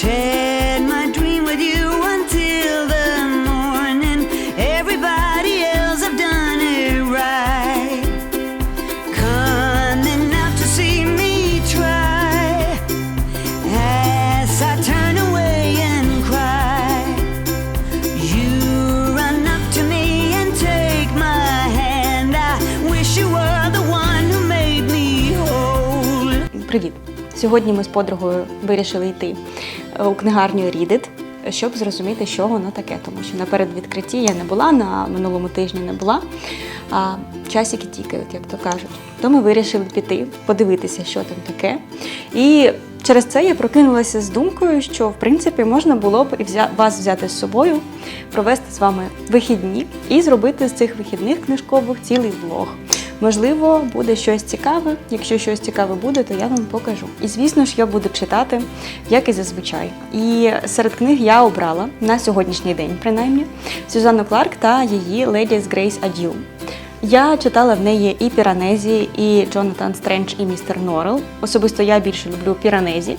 shared my dream with you until the morning. Everybody else have done it right. Coming out to see me try as I turn away and cry. You run up to me and take my hand. I wish you were the one who made me whole. Привіт! Сьогодні ми з подругою вирішили йти е, у книгарню It, щоб зрозуміти, що воно таке. Тому що наперед відкритті я не була, на минулому тижні не була. А часики тікають, як то кажуть. То ми вирішили піти, подивитися, що там таке. І через це я прокинулася з думкою, що в принципі можна було б і взя- вас взяти з собою, провести з вами вихідні і зробити з цих вихідних книжкових цілий влог. Можливо, буде щось цікаве. Якщо щось цікаве буде, то я вам покажу. І звісно ж, я буду читати, як і зазвичай. І серед книг я обрала на сьогоднішній день, принаймні, Сюзанну Кларк та її Ladies Grace Adieu. Я читала в неї і Піранезі, і Джонатан Стрендж, і містер Норрел. Особисто я більше люблю Піранезі.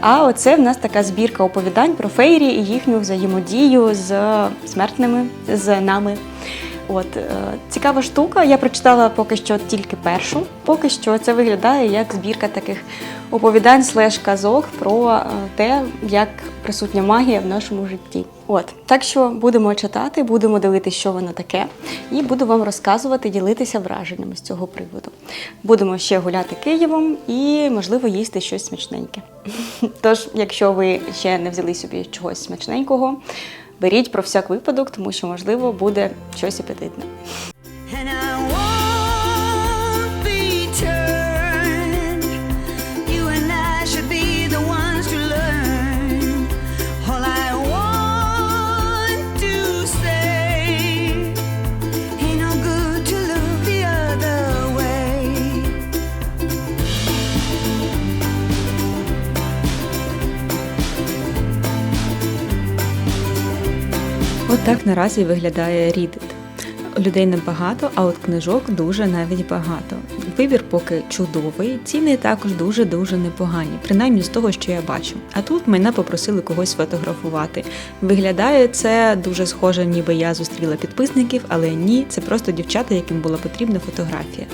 А оце в нас така збірка оповідань про фейрі і їхню взаємодію з смертними, з нами. От е, цікава штука. Я прочитала поки що тільки першу. Поки що це виглядає як збірка таких оповідань слеш казок про е, те, як присутня магія в нашому житті. От так що будемо читати, будемо дивитися, що воно таке, і буду вам розказувати, ділитися враженнями з цього приводу. Будемо ще гуляти Києвом і, можливо, їсти щось смачненьке. Тож, якщо ви ще не взяли собі чогось смачненького, беріть про всяк випадок, тому що, можливо, буде щось апетитне. От так наразі виглядає Reddit. Людей небагато, а от книжок дуже навіть багато. Вибір поки чудовий, ціни також дуже-дуже непогані, принаймні з того, що я бачу. А тут мене попросили когось фотографувати. Виглядає це дуже схоже, ніби я зустріла підписників, але ні, це просто дівчата, яким була потрібна фотографія.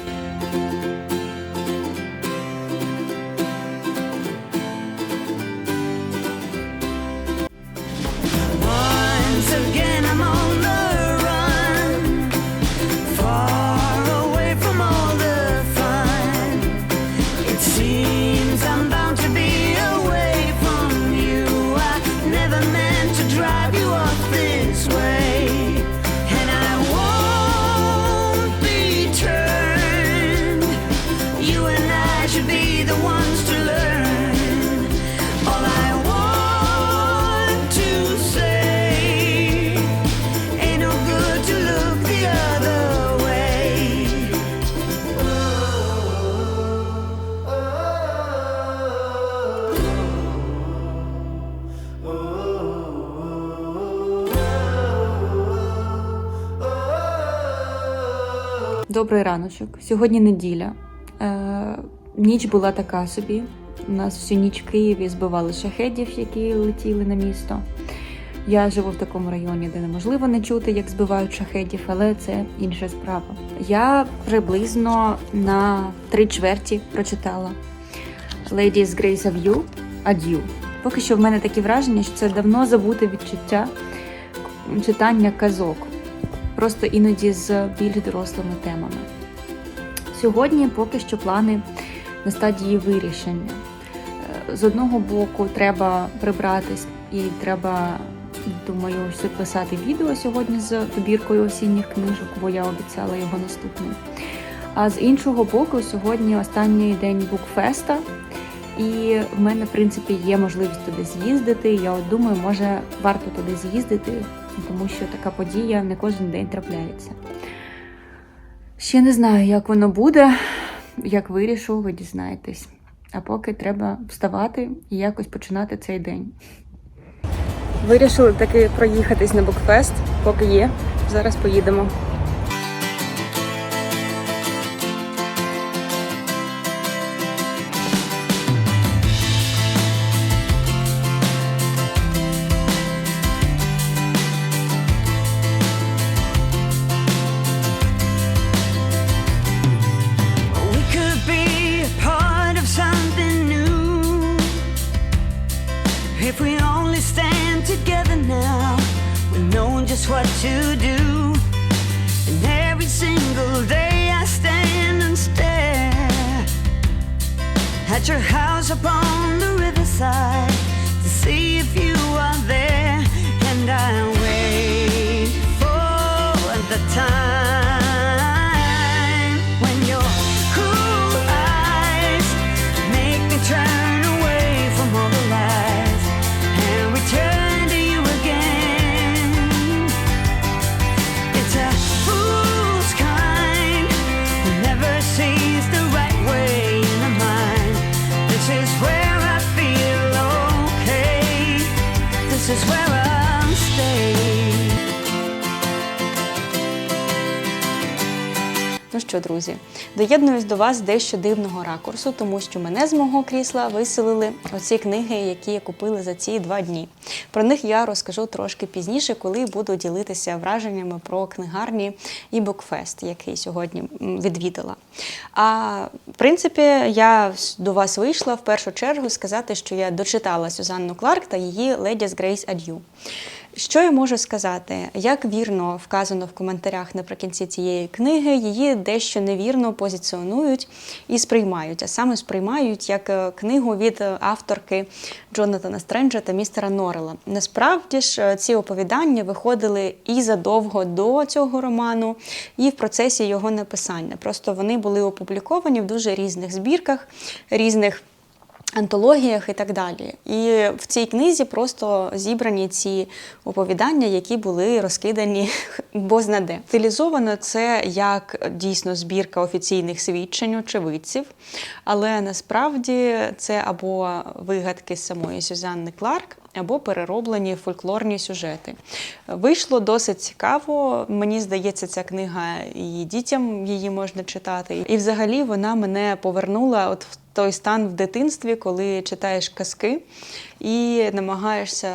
Добрий раночок. Сьогодні неділя. Е, ніч була така собі. У нас всю ніч в Києві збивали шахедів, які летіли на місто. Я живу в такому районі, де неможливо не чути, як збивають шахедів, але це інша справа. Я приблизно на три чверті прочитала Ladies Grace of You Adieu. Поки що в мене такі враження, що це давно забуте відчуття читання казок просто іноді з більш дорослими темами. Сьогодні поки що плани на стадії вирішення. Е, З одного боку, треба прибратись і треба, думаю, ще писати відео сьогодні з добіркою осінніх книжок, бо я обіцяла його наступним. А з іншого боку, сьогодні останній день букфеста, і в мене, в принципі, є можливість туди з'їздити. Я думаю, може варто туди з'їздити, тому що така подія не кожен день трапляється. Ще не знаю, як воно буде, як вирішу, ви дізнаєтесь. А поки треба вставати і якось починати цей день. Вирішили таки проїхатись на букфест, поки є. Зараз поїдемо. Що, друзі, доєднуюсь до вас дещо дивного ракурсу, тому що мене з мого крісла виселили оці книги, які я купили за ці два дні. Про них я розкажу трошки пізніше, коли буду ділитися враженнями про книгарні і букфест, який сьогодні відвідала. А в принципі, я до вас вийшла в першу чергу сказати, що я дочитала Сюзанну Кларк та її Ladies Grace Adieu. Що я можу сказати? Як вірно вказано в коментарях наприкінці цієї книги, її дещо невірно позиціонують і сприймають, а саме сприймають як е, книгу від е, авторки Джонатана Стренджа та містера Норрела. Насправді ж е, ці оповідання виходили і задовго до цього роману, і в процесі його написання. Просто вони були опубліковані в дуже різних збірках, різних антологіях і так далі. І в цій книзі просто зібрані ці оповідання, які були розкидані бознаде. Стилізовано це як дійсно збірка офіційних свідчень очевидців, але насправді це або вигадки самої Сюзанни Кларк. Або перероблені фольклорні сюжети. Вийшло досить цікаво. Мені здається, ця книга і дітям її можна читати. І взагалі вона мене повернула от в той стан в дитинстві, коли читаєш казки і намагаєшся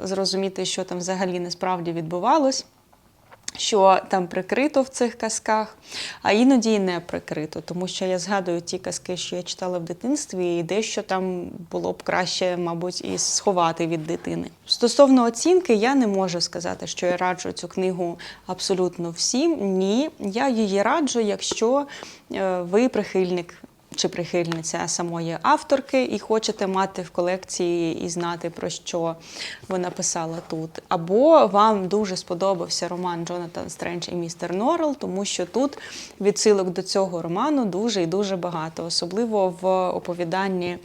зрозуміти, що там взагалі насправді відбувалось. Що там прикрито в цих казках, а іноді і не прикрито, тому що я згадую ті казки, що я читала в дитинстві, і дещо там було б краще, мабуть, і сховати від дитини. Стосовно оцінки, я не можу сказати, що я раджу цю книгу абсолютно всім. Ні, я її раджу, якщо е, ви прихильник чи прихильниця самої авторки, і хочете мати в колекції і знати про що вона писала тут. Або вам дуже сподобався роман Джонатан Стрендж і містер Норрел, тому що тут відсилок до цього роману дуже і дуже багато, особливо в оповіданні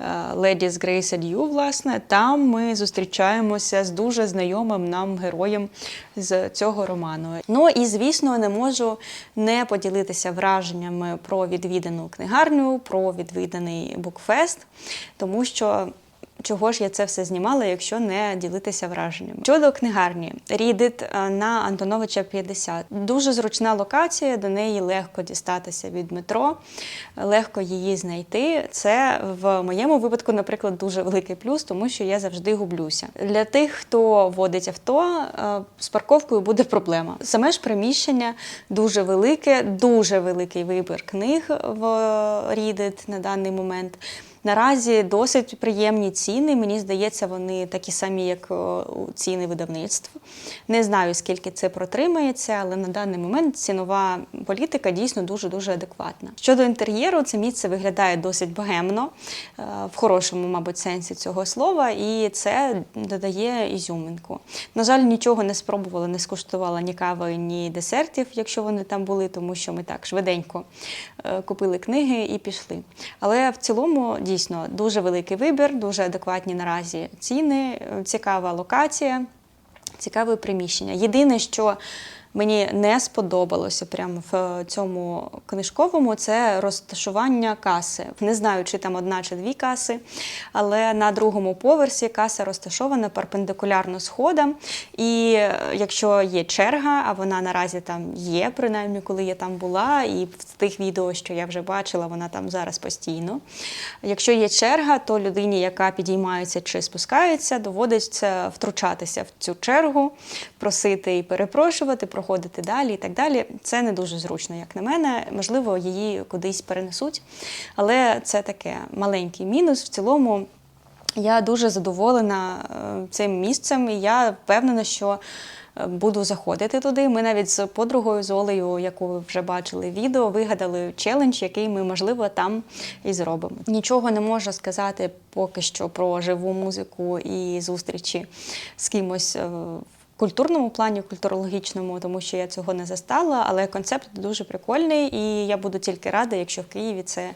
е, Ladies Grace Adieu, власне, там ми зустрічаємося з дуже знайомим нам героєм з цього роману. Ну і звісно, не можу не поділитися враженнями про відвідану книгарню, про відвіданий букфест, тому що. Чого ж я це все знімала, якщо не ділитися враженням? Щодо книгарні, Рідит е, на Антоновича 50. Дуже зручна локація, до неї легко дістатися від метро, легко її знайти. Це в моєму випадку, наприклад, дуже великий плюс, тому що я завжди гублюся. Для тих, хто водить авто, е, з парковкою буде проблема. Саме ж приміщення дуже велике, дуже великий вибір книг в Рідит на даний момент. Наразі досить приємні ціни. Мені здається, вони такі самі, як е, ціни видавництв. Не знаю, скільки це протримається, але на даний момент цінова політика дійсно дуже дуже адекватна. Щодо інтер'єру, це місце виглядає досить богемно, е, в хорошому, мабуть, сенсі цього слова, і це додає ізюминку. На жаль, нічого не спробувала, не скуштувала ні кави, ні десертів, якщо вони там були, тому що ми так швиденько е, купили книги і пішли. Але в цілому дійсно дуже великий вибір, дуже адекватні наразі ціни, цікава локація, цікаве приміщення. Єдине, що мені не сподобалося прямо в цьому книжковому, це розташування каси. Не знаю, чи там одна чи дві каси, але на другому поверсі каса розташована перпендикулярно сходам. І е, якщо є черга, а вона наразі там є, принаймні, коли я там була, і в тих відео, що я вже бачила, вона там зараз постійно. Якщо є черга, то людині, яка підіймається чи спускається, доводиться втручатися в цю чергу, просити і перепрошувати, проходити далі і так далі. Це не дуже зручно, як на мене. Можливо, її кудись перенесуть, але це таке маленький мінус. В цілому Я дуже задоволена е, цим місцем, і я впевнена, що е, буду заходити туди. Ми навіть з подругою з Олею, яку ви вже бачили відео, вигадали челендж, який ми, можливо, там і зробимо. Нічого не можу сказати поки що про живу музику і зустрічі з кимось. Культурному плані, культурологічному, тому що я цього не застала, але концепт дуже прикольний, і я буду тільки рада, якщо в Києві це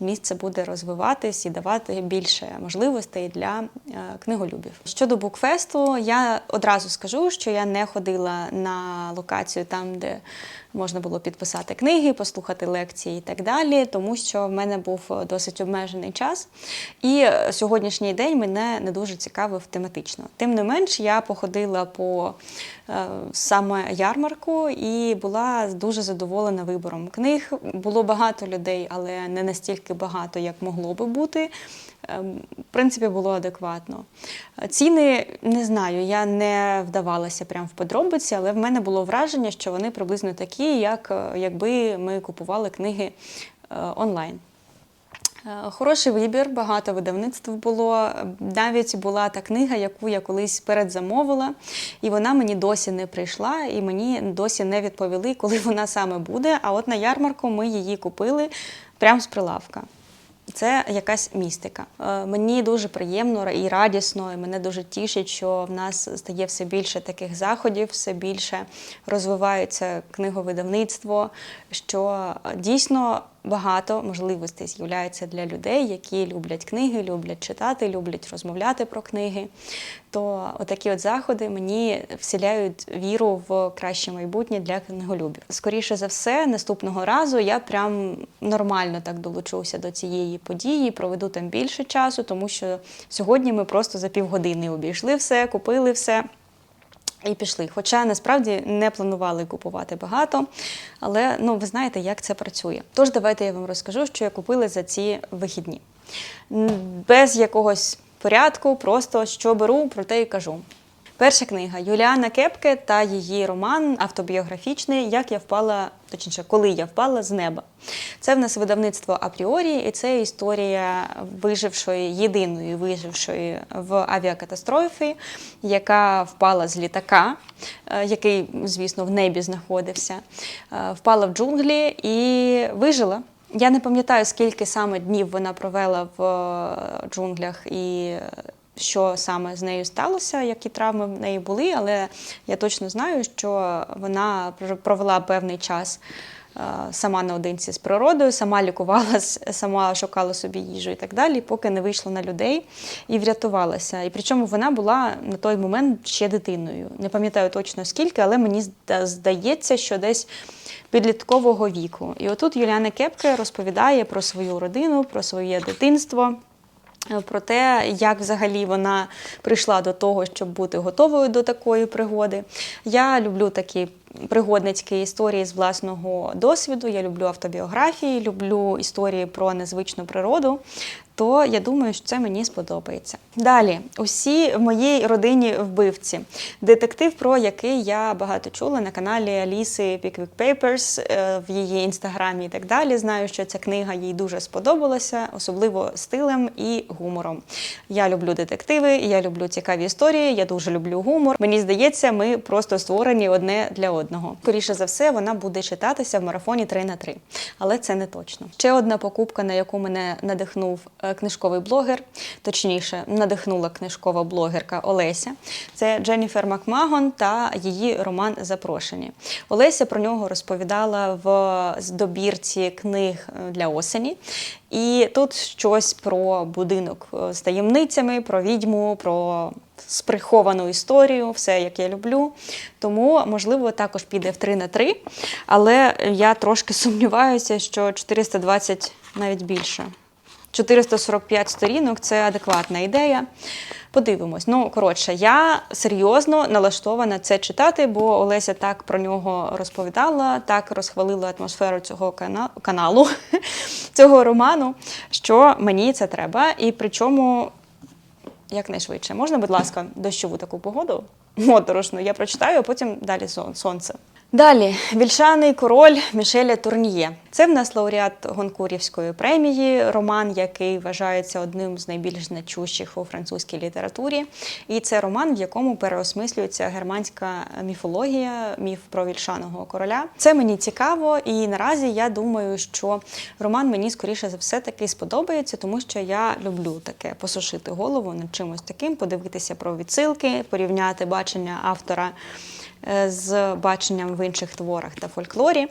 місце буде розвиватись і давати більше можливостей для е, книголюбів. Щодо букфесту, я одразу скажу, що я не ходила на локацію там, де можна було підписати книги, послухати лекції і так далі, тому що в мене був досить обмежений час. І е, сьогоднішній день мене не дуже цікавив тематично. Тим не менш, я походила по е, саме ярмарку і була дуже задоволена вибором книг. Було багато людей, але не настільки багато, як могло би бути. Ем, В принципі, було адекватно. Ціни не знаю, я не вдавалася прямо в подробиці, але в мене було враження, що вони приблизно такі, як е, якби ми купували книги е, онлайн. Е, Хороший вибір, багато видавництв було. Навіть була та книга, яку я колись передзамовила, і вона мені досі не прийшла, і мені досі не відповіли, коли вона саме буде. А от на ярмарку ми її купили прямо з прилавка. Це якась містика. Е, Мені дуже приємно і радісно, і мене дуже тішить, що в нас стає все більше таких заходів, все більше розвивається книговидавництво, що е, дійсно багато можливостей з'являється для людей, які люблять книги, люблять читати, люблять розмовляти про книги. То отакі от заходи мені вселяють віру в краще майбутнє для книголюбів. Скоріше за все, наступного разу я прям нормально так долучуся до цієї події, проведу там більше часу, тому що сьогодні ми просто за півгодини обійшли все, купили все. І пішли. Хоча насправді не планували купувати багато, але ну ви знаєте, як це працює. Тож давайте я вам розкажу, що я купила за ці вихідні. Без якогось порядку, просто що беру, про те і кажу. Перша книга Юліана Кепке та її роман автобіографічний Як я впала, точніше, коли я впала з неба. Це в нас видавництво апріорі, і це історія вижившої, єдиної вижившої в авіакатастрофі, яка впала з літака, е, який, звісно, в небі знаходився, е, впала в джунглі і вижила. Я не пам'ятаю, скільки саме днів вона провела в е, джунглях і що саме з нею сталося, які травми в неї були, але я точно знаю, що вона пр- провела певний час е, сама наодинці з природою, сама лікувалась, сама шукала собі їжу і так далі, поки не вийшла на людей і врятувалася. І причому вона була на той момент ще дитиною. Не пам'ятаю точно скільки, але мені здається, що десь підліткового віку. І отут Юліана Кепке розповідає про свою родину, про своє дитинство. Е, Про те, як взагалі вона прийшла до того, щоб бути готовою до такої пригоди. Я люблю такі пригодницькі історії з власного досвіду. Я люблю автобіографії, люблю історії про незвичну природу. То я думаю, що це мені сподобається. Далі, усі в моїй родині вбивці. Детектив, про який я багато чула на каналі Аліси Pickwick Papers, е, в її інстаграмі і так далі. Знаю, що ця книга їй дуже сподобалася, особливо стилем і гумором. Я люблю детективи, я люблю цікаві історії, я дуже люблю гумор. Мені здається, ми просто створені одне для одного. Скоріше за все, вона буде читатися в марафоні 3 на 3 але це не точно. Ще одна покупка, на яку мене надихнув е, книжковий блогер, точніше, надихнула книжкова блогерка Олеся. Це Дженніфер Макмагон та її роман Запрошені. Олеся про нього розповідала в добірці книг е, для осені. І тут щось про будинок е, з таємницями, про відьму, про сприховану історію, все як я люблю. Тому, можливо, також піде в 3 на 3, але я трошки сумніваюся, що 420 навіть більше. 445 сторінок це адекватна ідея. Подивимось. Ну, коротше, я серйозно налаштована це читати, бо Олеся так про нього розповідала, так розхвалила атмосферу цього каналу, цього роману, що мені це треба. І причому якнайшвидше. Можна, будь ласка, дощову таку погоду? Моторошну, я прочитаю, а потім далі сонце. Далі, вільшаний король Мішеля Турніє. Це в нас лауреат Гонкурівської премії, роман, який вважається одним з найбільш значущих у французькій літературі. І це роман, в якому переосмислюється германська міфологія, міф про вільшаного короля. Це мені цікаво, і наразі я думаю, що роман мені скоріше за все таки сподобається, тому що я люблю таке посушити голову над чимось таким, подивитися про відсилки, порівняти бачення автора е, з баченням в інших творах та фольклорі.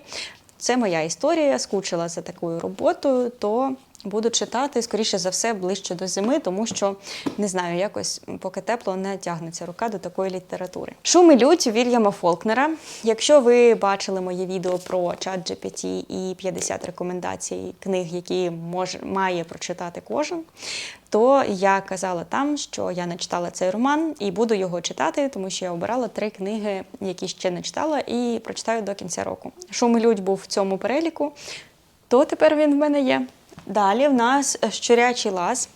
Це моя історія, скучила за такою роботою, то буду читати, скоріше за все, ближче до зими, тому що не знаю, якось поки тепло не тягнеться рука до такої літератури. Шум і лють Вільяма Фолкнера. Якщо ви бачили моє відео про чат GPT і 50 рекомендацій книг, які може, має прочитати кожен, то я казала там, що я не читала цей роман і буду його читати, тому що я обирала три книги, які ще не читала, і прочитаю до кінця року. Шум і лють був в цьому переліку, то тепер він в мене є. Далі в нас щурячий лаз.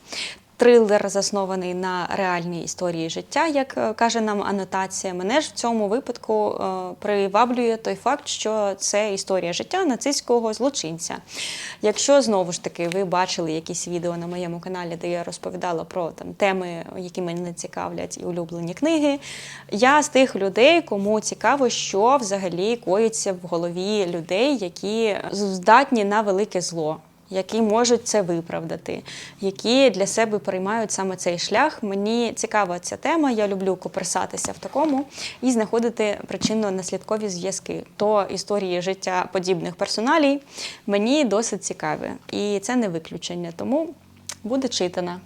Трилер заснований на реальній історії життя, як е, каже нам анотація. Мене ж в цьому випадку е, приваблює той факт, що це історія життя нацистського злочинця. Якщо знову ж таки ви бачили якісь відео на моєму каналі, де я розповідала про там теми, які мене цікавлять, і улюблені книги, я з тих людей, кому цікаво, що взагалі коїться в голові людей, які здатні на велике зло які можуть це виправдати, які для себе приймають саме цей шлях. Мені цікава ця тема. Я люблю коперсатися в такому і знаходити причинно-наслідкові зв'язки. То історії життя подібних персоналій мені досить цікаві, і це не виключення. Тому буде читана.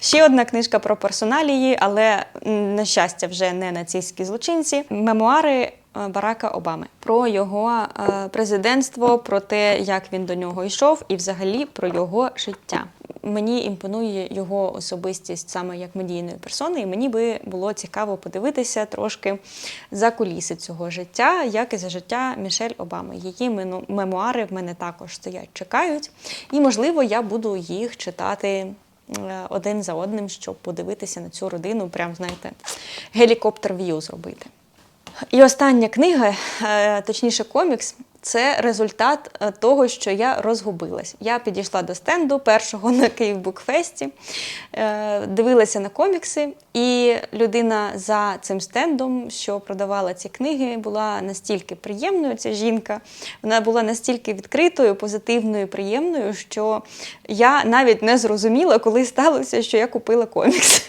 Ще одна книжка про персоналії, але на щастя, вже не нацистські злочинці. Мемуари Барака Обами про його е, президентство, про те, як він до нього йшов, і взагалі про його життя. Мені імпонує його особистість саме як медійної персони, і мені би було цікаво подивитися трошки за куліси цього життя, як і за життя Мішель Обами. Її мемуари в мене також стоять, чекають, і можливо я буду їх читати е, один за одним, щоб подивитися на цю родину, прям знаєте, гелікоптер в'ю зробити. І остання книга, е, точніше, комікс. Це результат е, того, що я розгубилась. Я підійшла до стенду першого на Київбукфесті, е, дивилася на комікси, і людина за цим стендом, що продавала ці книги, була настільки приємною. Ця жінка, вона була настільки відкритою, позитивною, приємною, що я навіть не зрозуміла, коли сталося, що я купила комікс.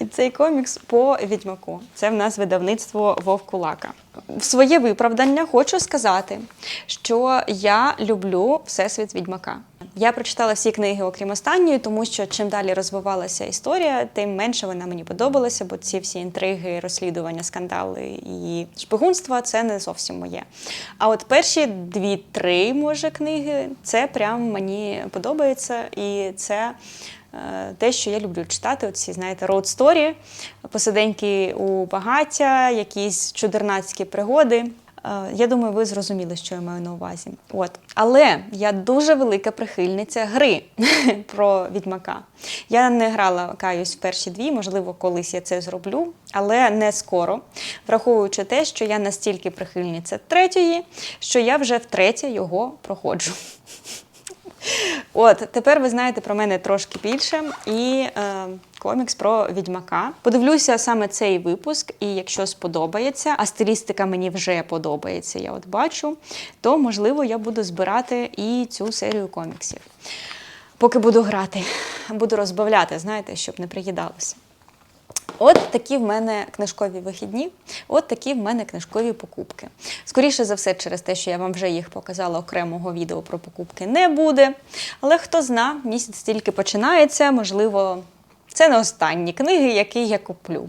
І цей комікс по відьмаку. Це в нас видавництво Вовкулака. В своє виправдання хочу сказати, що я люблю Всесвіт Відьмака. Я прочитала всі книги, окрім останньої, тому що чим далі розвивалася історія, тим менше вона мені подобалася, бо ці всі інтриги, розслідування, скандали і шпигунства це не зовсім моє. А от перші дві-три, може, книги, це прям мені подобається, і це те, що я люблю читати, оці, знаєте, роуд сторі, посиденьки у багаття, якісь чудернацькі пригоди. Е, Я думаю, ви зрозуміли, що я маю на увазі. От. Але я дуже велика прихильниця гри про відьмака. Я не грала каюсь в перші дві, можливо, колись я це зроблю, але не скоро, враховуючи те, що я настільки прихильниця третьої, що я вже втретє його проходжу. От тепер ви знаєте про мене трошки більше і е, комікс про відьмака. Подивлюся саме цей випуск, і якщо сподобається, а стилістика мені вже подобається, я от бачу, то можливо я буду збирати і цю серію коміксів. Поки буду грати, буду розбавляти, знаєте, щоб не приїдалося. От такі в мене книжкові вихідні, от такі в мене книжкові покупки. Скоріше за все, через те, що я вам вже їх показала, окремого відео про покупки не буде. Але хто зна, місяць тільки починається, можливо, це не останні книги, які я куплю.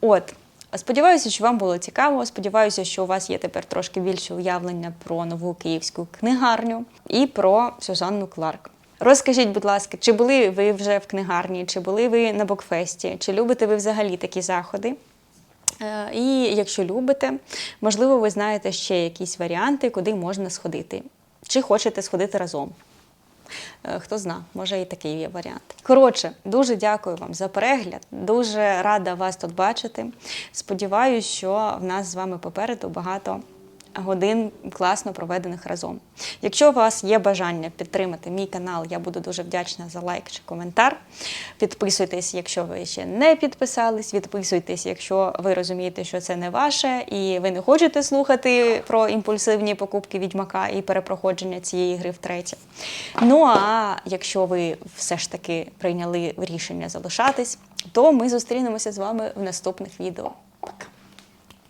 От. Сподіваюся, що вам було цікаво. Сподіваюся, що у вас є тепер трошки більше уявлення про нову київську книгарню і про Сюзанну Кларк. Розкажіть, будь ласка, чи були ви вже в книгарні, чи були ви на Бокфесті, чи любите ви взагалі такі заходи? Е, І якщо любите, можливо, ви знаєте ще якісь варіанти, куди можна сходити. Чи хочете сходити разом? Е, Хто зна, може і такий є варіант. Коротше, дуже дякую вам за перегляд. Дуже рада вас тут бачити. Сподіваюсь, що в нас з вами попереду багато годин класно проведених разом. Якщо у вас є бажання підтримати мій канал, я буду дуже вдячна за лайк чи коментар. Підписуйтесь, якщо ви ще не підписались. Відписуйтесь, якщо ви розумієте, що це не ваше, і ви не хочете слухати про імпульсивні покупки відьмака і перепроходження цієї гри втретє. Ну а якщо ви все ж таки прийняли рішення залишатись, то ми зустрінемося з вами в наступних відео.